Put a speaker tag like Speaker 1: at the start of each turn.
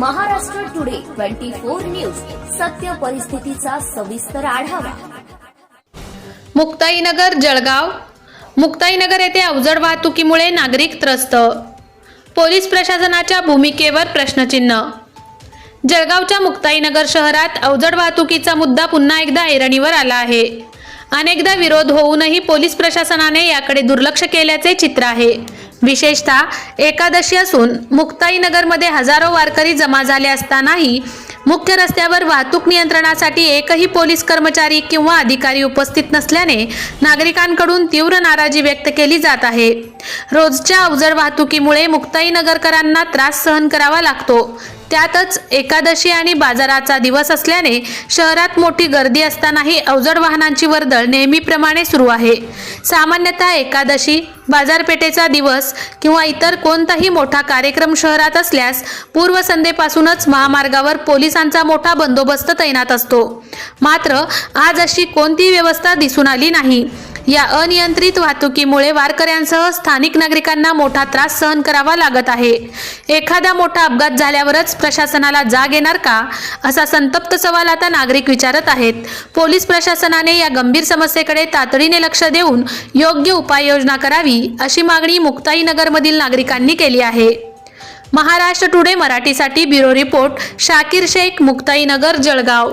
Speaker 1: Twenty four news. सत्य परिस्थितीचा सविस्तर आढावा.
Speaker 2: मुक्ताईनगर जळगाव. मुक्ताईनगर येथे अवजड वाहतुकीमुळे नागरिक त्रस्त. पोलीस प्रशासनाच्या भूमिकेवर प्रश्नचिन्ह. जळगावच्या मुक्ताईनगर शहरात अवजड वाहतुकीचा मुद्दा पुन्हा एकदा ऐरणीवर आला आहे. अनेकदा विरोध होऊनही पोलीस प्रशासनाने याकडे दुर्लक्ष केल्याचे चित्र आहे. विशेषतः एकादशी असून मुक्ताईनगरमध्ये हजारो वारकरी जमा झाले असतानाही मुख्य रस्त्यावर वाहतूक नियंत्रणासाठी एकही पोलीस कर्मचारी किंवा अधिकारी उपस्थित नसल्याने नागरिकांकडून तीव्र नाराजी व्यक्त केली जात आहे. रोजच्या अवजड वाहतुकीमुळे मुक्ताईनगरकरांना त्रास सहन करावा लागतो. त्यातच एकादशी आणि बाजाराचा दिवस असल्याने शहरात मोठी गर्दी असतानाही अवजड वाहनांची वर्दळ नेहमीप्रमाणे सुरू आहे. सामान्यतः एकादशी बाजारपेठेचा दिवस किंवा इतर कोणताही मोठा कार्यक्रम शहरात असल्यास पूर्वसंध्येपासूनच महामार्गावर पोलिसांचा मोठा बंदोबस्त तैनात असतो. मात्र आज अशी कोणतीही व्यवस्था दिसून आली नाही. या अनियंत्रित वाहतुकीमुळे वारकऱ्यांसह स्थानिक नागरिकांना मोठा त्रास सहन करावा लागत आहे. एखादा मोठा अपघात झाल्यावरच प्रशासनाला जाग येणार का? असा संतप्त सवाल आता नागरिक विचारत आहेत. पोलीस प्रशासनाने या गंभीर समस्येकडे तातडीने लक्ष देऊन योग्य उपाययोजना करावी अशी मागणी मुक्ताईनगरमधील नागरिकांनी केली आहे. महाराष्ट्र टुडे मराठीसाठी bureau report Shakir Shaikh Muktainagar Jalgaon.